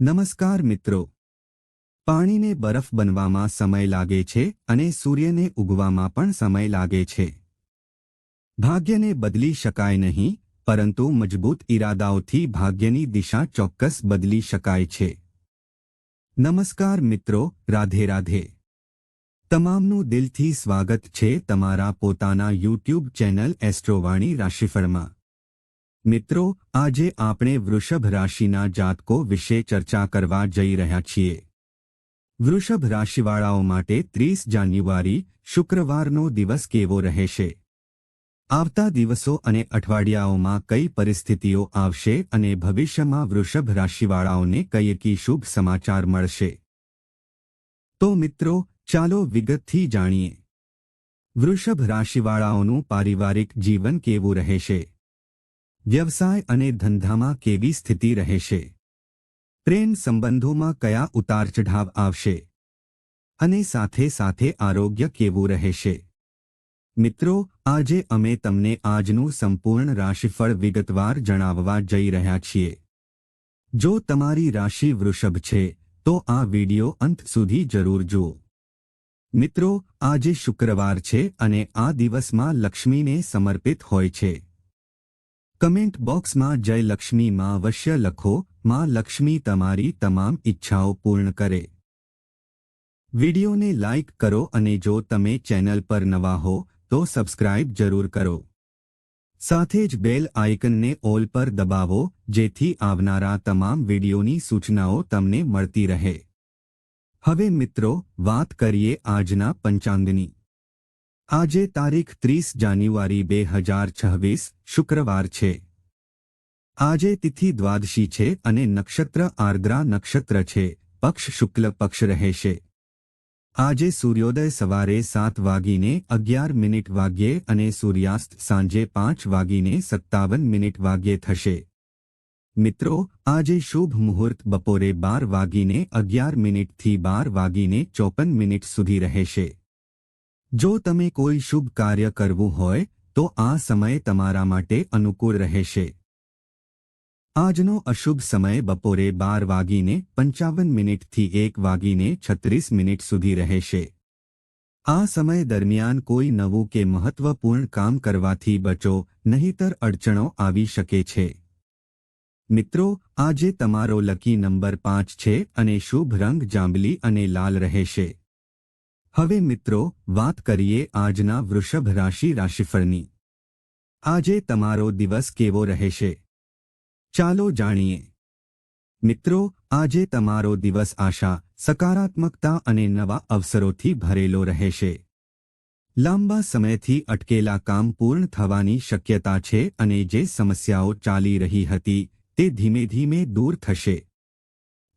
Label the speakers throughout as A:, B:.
A: નમસ્કાર મિત્રો. પાણીને બરફ બનવામાં સમય લાગે છે અને સૂર્યને ઉગવામાં પણ સમય લાગે છે. ભાગ્યને બદલી શકાય નહીં, પરંતુ મજબૂત ઈરાદાઓથી ભાગ્યની દિશા ચોક્કસ બદલી શકાય છે. નમસ્કાર મિત્રો, રાધે રાધે. તમામનું દિલથી સ્વાગત છે તમારા પોતાના યુટ્યુબ ચેનલ એસ્ટ્રોવાણી રાશિફળમાં. મિત્રો, આજે આપણે વૃષભ રાશિના જાતકો વિશે ચર્ચા કરવા જઈ રહ્યા છીએ. વૃષભ રાશિવાળાઓ માટે ત્રીસ જાન્યુઆરી શુક્રવારનો દિવસ કેવો રહેશે? આવતા દિવસો અને અઠવાડિયાઓમાં કઈ પરિસ્થિતિઓ આવશે અને ભવિષ્યમાં વૃષભ રાશિવાળાઓને કઈ શુભ સમાચાર મળશે? તો મિત્રો, ચાલો વિગતથી જાણીએ. વૃષભ રાશિવાળાઓનું પારિવારિક જીવન કેવું રહેશે? વ્યવસાય અને ધંધામાં કેવી સ્થિતિ રહેશે? પ્રેમ સંબંધોમાં કયા ઉતાર ચઢાવ આવશે? અને સાથે સાથે આરોગ્ય કેવું રહેશે? મિત્રો, આજે અમે તમને આજનું સંપૂર્ણ રાશિફળ વિગતવાર જણાવવા જઈ રહ્યા છીએ. જો તમારી રાશિ વૃષભ છે, તો આ વિડિયો અંત સુધી જરૂર જુઓ. મિત્રો, આજે શુક્રવાર છે અને આ દિવસમાં લક્ષ્મીને સમર્પિત હોય છે. કમેન્ટ બોક્સમાં જય લક્ષ્મી માં અવશ્ય લખો, માં લક્ષ્મી તમારી તમામ ઈચ્છાઓ પૂર્ણ કરે. વિડિયોને લાઇક કરો અને જો તમે ચેનલ પર નવા હો, તો સબસ્ક્રાઇબ જરૂર કરો. સાથે જ બેલ આઇકનને ઓલ પર દબાવો, જેથી આવનારા તમામ વિડિયોની સૂચનાઓ તમને મળતી રહે. હવે મિત્રો, વાત કરીએ આજના પંચાંગની. આજે તારીખ ત્રીસ જાન્યુઆરી બે હજાર છવ્વીસ શુક્રવાર છે. આજે તિથિ દ્વાદશી છે અને નક્ષત્ર આર્દ્રા નક્ષત્ર છે. પક્ષ શુક્લ પક્ષ રહેશે. આજે સૂર્યોદય સવારે સાત વાગીને અગિયાર મિનિટ વાગ્યે અને સૂર્યાસ્ત સાંજે પાંચ વાગીને સત્તાવન મિનિટ વાગ્યે થશે. મિત્રો, આજે શુભ મુહૂર્ત બપોરે બાર વાગીને અગિયાર મિનિટથી બાર વાગીને ચોપન મિનિટ સુધી રહેશે. જો તમે કોઈ શુભ કાર્ય કરવું હોય, તો આ સમય તમારા માટે અનુકૂળ રહેશે. આજનો અશુભ સમય બપોરે બાર વાગીને પંચાવન મિનિટથી એક વાગીને છત્રીસ મિનિટ સુધી રહેશે. આ સમય દરમિયાન કોઈ નવું કે મહત્વપૂર્ણ કામ કરવાથી બચો, નહીતર અડચણો આવી શકે છે. મિત્રો, આજે તમારો લકી નંબર પાંચ છે અને શુભ રંગ જાંબલી અને લાલ રહેશે. હવે મિત્રો, વાત કરીએ આજના વૃષભ રાશિ રાશિફળની. આજે તમારો દિવસ કેવો રહેશે? ચાલો જાણીએ. મિત્રો, આજે તમારો દિવસ આશા, સકારાત્મકતા અને નવા અવસરોથી ભરેલો રહેશે. લાંબા સમયથી અટકેલા કામ પૂર્ણ થવાની શક્યતા છે અને જે સમસ્યાઓ ચાલી રહી હતી, તે ધીમે ધીમે દૂર થશે.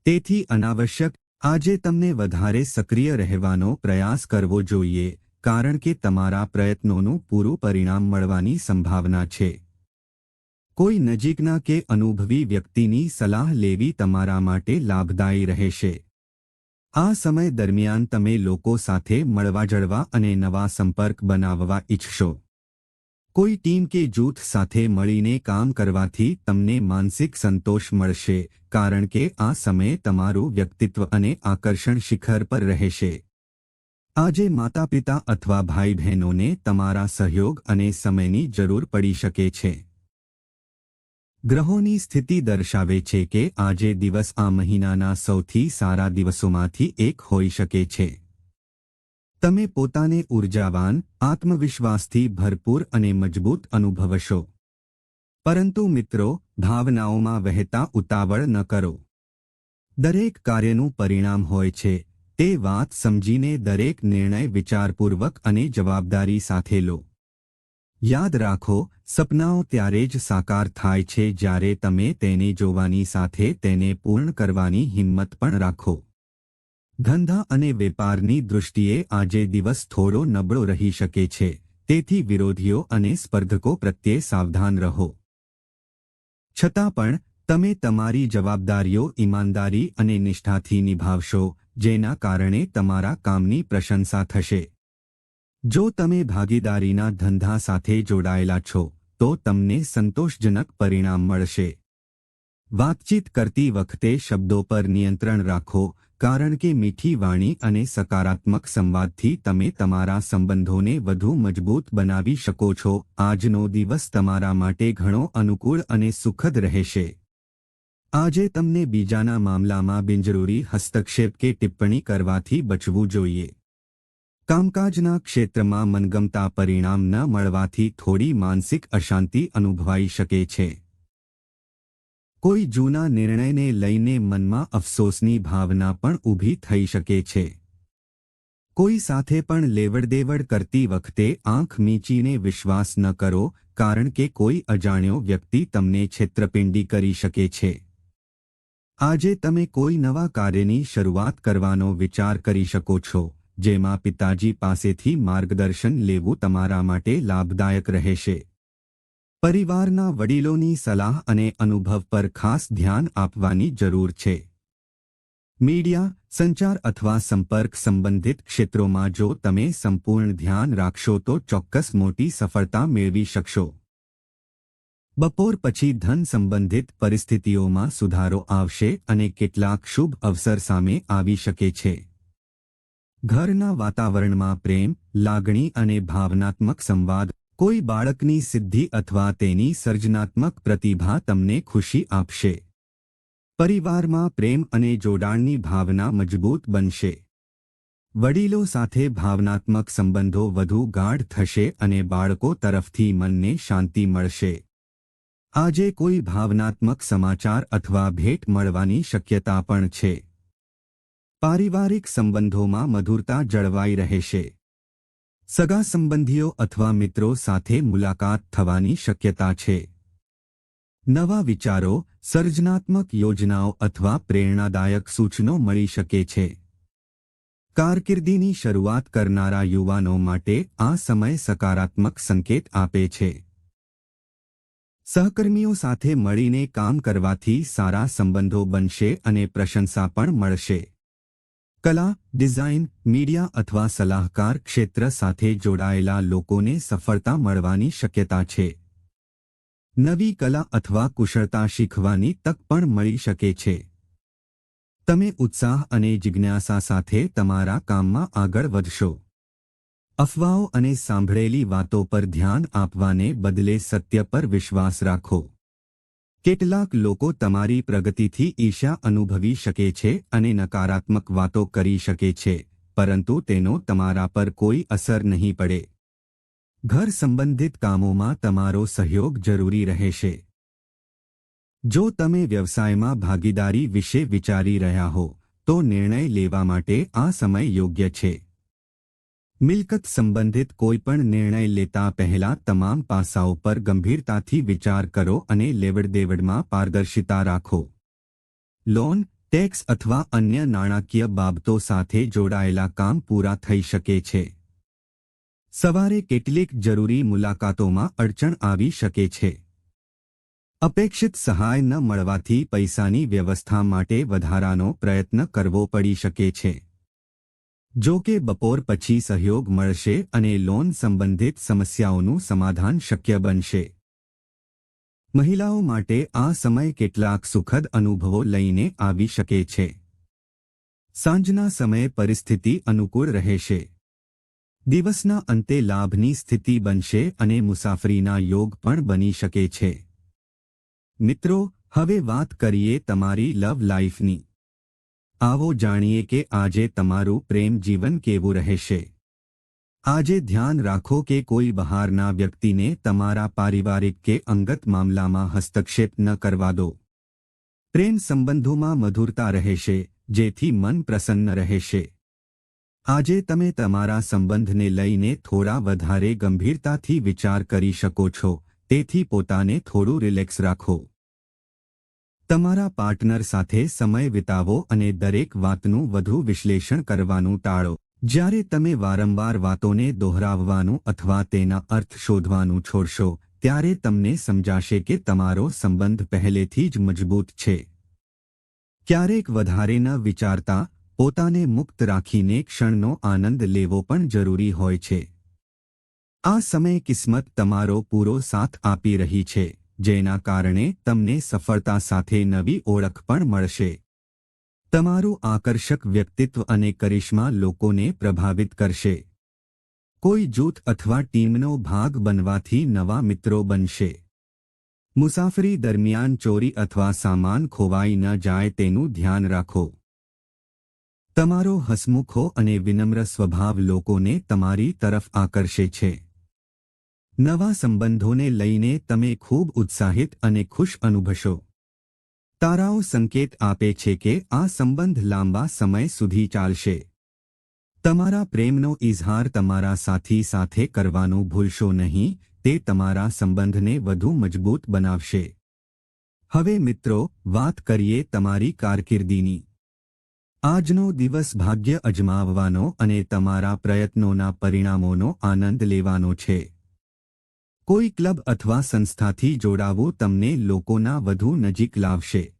A: તેથી અનાવશ્યક આજે તમને વધારે સક્રિય રહેવાનો પ્રયાસ કરવો જોઈએ, કારણ કે તમારા પ્રયત્નોનું પૂરું પરિણામ મળવાની સંભાવના છે. કોઈ નજીકના કે અનુભવી વ્યક્તિની સલાહ લેવી તમારા માટે લાભદાયી રહેશે. આ સમય દરમિયાન તમે લોકો સાથે મળવા જળવા અને નવા સંપર્ક બનાવવા ઈચ્છશો. કોઈ ટીમ કે જૂથ સાથે મળીને કામ કરવાથી તમને માનસિક સંતોષ મળશે, કારણ કે આ સમયે તમારું વ્યક્તિત્વ અને આકર્ષણ શિખર પર રહેશે. આજે માતા પિતા અથવા ભાઈ બહેનોને તમારા સહયોગ અને સમયની જરૂર પડી શકે છે. ગ્રહોની સ્થિતિ દર્શાવે છે કે આજે દિવસ આ મહિનાના સૌથી સારા દિવસોમાંથી એક હોઈ શકે છે. તમે પોતાને ઉર્જાવાન, આત્મવિશ્વાસથી ભરપૂર અને મજબૂત અનુભવશો. પરંતુ મિત્રો, ભાવનાઓમાં વહેતા ઉતાવળ ન કરો. દરેક કાર્યનું પરિણામ હોય છે, તે વાત સમજીને દરેક નિર્ણય વિચારપૂર્વક અને જવાબદારી સાથે લો. યાદ રાખો, સપનાઓ ત્યારે જ સાકાર થાય છે જ્યારે તમે તેને જોવાની સાથે તેને પૂર્ણ કરવાની હિંમત પણ રાખો. ધંધા અને વેપારની દૃષ્ટિએ આજે દિવસ થોડો નબળો રહી શકે છે. તેથી વિરોધીઓ અને સ્પર્ધકો પ્રત્યે સાવધાન રહો. છતાં પણ, તમે તમારી જવાબદારીઓ ઈમાનદારી અને નિષ્ઠાથી નિભાવશો, જેના કારણે તમારા કામની પ્રશંસા થશે. જો તમે ભાગીદારીના ધંધા સાથે જોડાયેલા છો, તો તમને સંતોષજનક પરિણામ મળશે. વાતચીત કરતી વખતે શબ્દો પર નિયંત્રણ રાખો કારણ કે મીઠી વાણી અને સકારાત્મક સંવાદથી તમે તમારા સંબંધોને વધુ મજબૂત બનાવી શકો છો. આજનો દિવસ તમારા માટે ઘણો અનુકૂળ અને સુખદ રહેશે. આજે તમને બીજાના મામલામાં બિનજરૂરી હસ્તક્ષેપ કે ટિપ્પણી કરવાથી બચવું જોઈએ. કામકાજના ક્ષેત્રમાં મનગમતા પરિણામ ન મળવાથી થોડી માનસિક અશાંતિ અનુભવાઈ શકે છે. કોઈ જૂના નિર્ણયને લઈને મનમાં અફસોસની ભાવના પણ ઊભી થઈ શકે છે. કોઈ સાથે પણ લેવડદેવડ કરતી વખતે આંખ મીચીને વિશ્વાસ ન કરો, કારણ કે કોઈ અજાણ્યો વ્યક્તિ તમને છેતરપિંડી કરી શકે છે. આજે તમે કોઈ નવા કાર્યની શરૂઆત કરવાનો વિચાર કરી શકો છો, જેમાં પિતાજી પાસેથી માર્ગદર્શન લેવું તમારા માટે લાભદાયક રહેશે. પરિવારના વડીલોની સલાહ અને અનુભવ પર ખાસ ધ્યાન આપવાની જરૂર છે. મીડિયા, સંચાર અથવા સંપર્ક સંબંધિત ક્ષેત્રોમાં જો તમે સંપૂર્ણ ધ્યાન રાખશો તો ચોક્કસ મોટી સફળતા મેળવી શકશો. બપોર પછી ધન સંબંધિત પરિસ્થિતિઓમાં સુધારો આવશે અને કેટલાક શુભ અવસર સામે આવી શકે છે. ઘરના વાતાવરણમાં પ્રેમ, લાગણી અને ભાવનાત્મક સંવાદ કોઈ બાળકની સિદ્ધિ અથવા તેની સર્જનાત્મક પ્રતિભા તમને ખુશી આપશે. પરિવારમાં પ્રેમ અને જોડાણની ભાવના મજબૂત બનશે. વડીલો સાથે ભાવનાત્મક સંબંધો વધુ ગાઢ થશે અને બાળકો તરફથી મનને શાંતિ મળશે. આજે કોઈ ભાવનાત્મક સમાચાર અથવા ભેટ મળવાની શક્યતા પણ છે. પારિવારિક સંબંધોમાં મધુરતા જળવાઈ રહેશે. સગા સંબંધીઓ અથવા મિત્રો સાથે મુલાકાત થવાની શક્યતા છે. નવા વિચારો, સર્જનાત્મક યોજનાઓ અથવા પ્રેરણાદાયક સૂચનો મળી શકે છે. કારકિર્દીની શરૂઆત કરનારા યુવાનો માટે આ સમય સકારાત્મક સંકેત આપે છે. સહકર્મીઓ સાથે મળીને કામ કરવાથી સારા સંબંધો બનશે અને પ્રશંસા પણ મળશે. કલા, ડિઝાઇન, મીડિયા અથવા સલાહકાર ક્ષેત્ર સાથે જોડાયેલા લોકોને સફળતા મળવાની શક્યતા છે. નવી કલા અથવા કુશળતા શીખવાની તક પણ મળી શકે છે. તમે ઉત્સાહ અને જિજ્ઞાસા સાથે તમારા કામમાં આગળ વધશો. અફવાઓ અને સાંભળેલી વાતો પર ધ્યાન આપવાને બદલે સત્ય પર વિશ્વાસ રાખો. કેટલાક લોકો તમારી પ્રગતિથી ઈર્ષ્યા અનુભવી શકે છે અને નકારાત્મક વાતો કરી શકે છે, પરંતુ તેનો તમારા પર કોઈ અસર નહીં પડે. ઘર સંબંધિત કામોમાં તમારો સહયોગ જરૂરી રહેશે. જો તમે વ્યવસાયમાં ભાગીદારી વિશે વિચારી રહ્યા હો, તો નિર્ણય લેવા માટે આ સમય યોગ્ય છે. મિલકત સંબંધિત કોઈપણ નિર્ણય લેતા પહેલા તમામ પાસાઓ પર ગંભીરતાથી વિચાર કરો અને લેવડદેવડમાં પારદર્શિતા રાખો. લોન, ટેક્સ અથવા અન્ય નાણાકીય બાબતો સાથે જોડાયેલા કામ પૂરા થઈ શકે છે. સવારે કેટલીક જરૂરી મુલાકાતોમાં અડચણ આવી શકે છે. અપેક્ષિત સહાય ન મળવાથી પૈસાની વ્યવસ્થા માટે વધારાનો પ્રયત્ન કરવો પડી શકે છે. જો કે બપોર પછી સહયોગ મળશે અને લોન સંબંધિત સમસ્યાઓનું સમાધાન શક્ય બનશે. મહિલાઓ માટે આ સમય કેટલાક સુખદ અનુભવો લઈને આવી શકે છે. સાંજના સમયે પરિસ્થિતિ અનુકૂળ રહેશે. દિવસના અંતે લાભની સ્થિતિ બનશે અને મુસાફરીના યોગ પણ બની શકે છે. મિત્રો, હવે વાત કરીએ તમારી લવ લાઈફની આવો જાણીએ કે આજે તમારું પ્રેમ જીવન કેવું રહેશે. આજે ધ્યાન રાખો કે કોઈ બહારના વ્યક્તિને તમારા પારિવારિક કે અંગત મામલામાં હસ્તક્ષેપ ન કરવા દો. પ્રેમ સંબંધોમાં મધુરતા રહેશે, જેથી મન પ્રસન્ન રહેશે. આજે તમે તમારા સંબંધને લઈને થોડા વધારે ગંભીરતાથી વિચાર કરી શકો છો, તેથી પોતાને થોડું રિલેક્સ રાખો. તમારા પાર્ટનર સાથે સમય વિતાવો અને દરેક વાતનું વધુ વિશ્લેષણ કરવાનું ટાળો. જ્યારે તમે વારંવાર વાતોને દોહરાવવાનું અથવા તેના અર્થ શોધવાનું છોડશો, ત્યારે તમને સમજાશે કે તમારો સંબંધ પહેલેથી જ મજબૂત છે. ક્યારેક વધારે ન વિચારતા, પોતાને મુક્ત રાખીને ક્ષણનો આનંદ લેવો પણ જરૂરી હોય છે. આ સમય કિસ્મત તમારો પૂરો સાથ આપી રહી છે. જેના કારણે તમને સફળતા સાથે નવી ઓળખ પણ મળશે. તમારું આકર્ષક વ્યક્તિત્વ અને કરિશ્મા લોકોને પ્રભાવિત કરશે. કોઈ જૂથ અથવા ટીમનો ભાગ બનવાથી નવા મિત્રો બનશે. મુસાફરી દરમિયાન ચોરી અથવા સામાન ખોવાઈ ન જાય તેનું ધ્યાન રાખો. તમારો હસમુખો અને વિનમ્ર સ્વભાવ લોકોને તમારી તરફ આકર્ષે છે. નવા સંબંધોને લઈને તમે ખૂબ ઉત્સાહિત અને ખુશ અનુભવશો. તારાઓ સંકેત આપે છે કે આ સંબંધ લાંબા સમય સુધી ચાલશે. તમારા પ્રેમનો ઇઝહાર તમારા સાથી સાથે કરવાનું ભૂલશો નહીં, તે તમારા સંબંધને વધુ મજબૂત બનાવશે. હવે મિત્રો, વાત કરીએ તમારી કારકિર્દીની. આજનો દિવસ ભાગ્ય અજમાવવાનો અને તમારા પ્રયત્નોના પરિણામોનો આનંદ લેવાનો છે. કોઈ ક્લબ અથવા સંસ્થાથી જોડાવો તમને લોકોના વધુ નજીક લાવશે.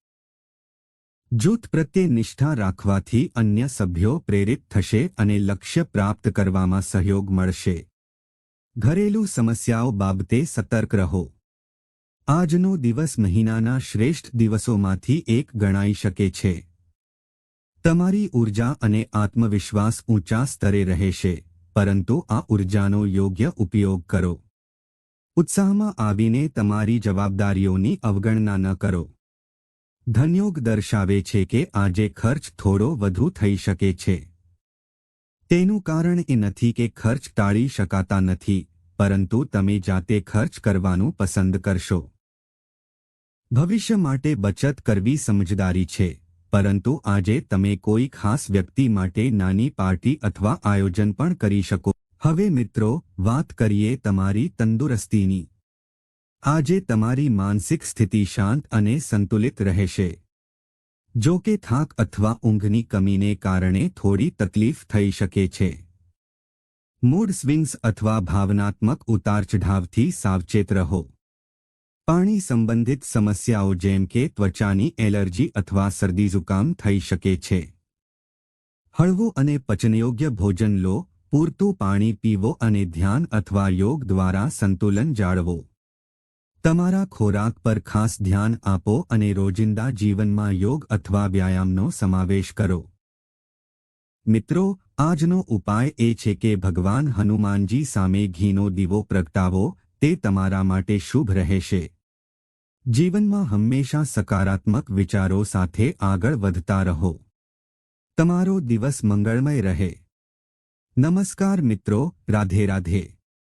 A: જૂથ પ્રત્યે નિષ્ઠા રાખવાથી અન્ય સભ્યો પ્રેરિત થશે અને લક્ષ્ય પ્રાપ્ત કરવામાં સહયોગ મળશે. ઘરેલું સમસ્યાઓ બાબતે સતર્ક રહો. આજનો દિવસ મહિનાના શ્રેષ્ઠ દિવસોમાંથી એક ગણાઈ શકે છે. તમારી ઊર્જા અને આત્મવિશ્વાસ ઊંચા સ્તરે રહેશે, પરંતુ આ ઊર્જાનો યોગ્ય ઉપયોગ કરો. ઉત્સાહમાં આવીને તમારી જવાબદારીઓની અવગણના ન કરો. ધનયોગ દર્શાવે છે કે આજે ખર્ચ થોડો વધુ થઈ શકે છે. તેનું કારણ એ નથી કે ખર્ચ ટાળી શકાતા નથી, પરંતુ તમે જાતે ખર્ચ કરવાનું પસંદ કરશો. ભવિષ્ય માટે બચત કરવી સમજદારી છે, પરંતુ આજે તમે કોઈ ખાસ વ્યક્તિ માટે નાની પાર્ટી અથવા આયોજન પણ કરી શકો હવે મિત્રો, વાત કરીએ તમારી તંદુરસ્તીની. આજે તમારી માનસિક સ્થિતિ શાંત અને સંતુલિત રહેશે. જો કે થાક અથવા ઊંઘની કમીને કારણે થોડી તકલીફ થઈ શકે છે. મૂડ સ્વિંગ્સ અથવા ભાવનાત્મક ઉતારચઢાવથી સાવચેત રહો. પાણી સંબંધિત સમસ્યાઓ જેમ કે ત્વચાની એલર્જી અથવા શરદી જુકામ થઈ શકે છે. હળવું અને પચનયોગ્ય ભોજન લો પૂરતું પાણી પીવો અને ધ્યાન અથવા યોગ દ્વારા સંતુલન જાળવો. તમારા ખોરાક પર ખાસ ધ્યાન આપો અને રોજિંદા જીવનમાં યોગ અથવા વ્યાયામનો સમાવેશ કરો. મિત્રો, આજનો ઉપાય એ છે કે ભગવાન હનુમાનજી સામે ઘીનો દીવો પ્રગટાવો, તે તમારા માટે શુભ રહેશે. જીવનમાં હંમેશા સકારાત્મક વિચારો સાથે આગળ વધતા રહો. તમારો દિવસ મંગળમય રહે. નમસ્કાર મિત્રો રાધે રાધે.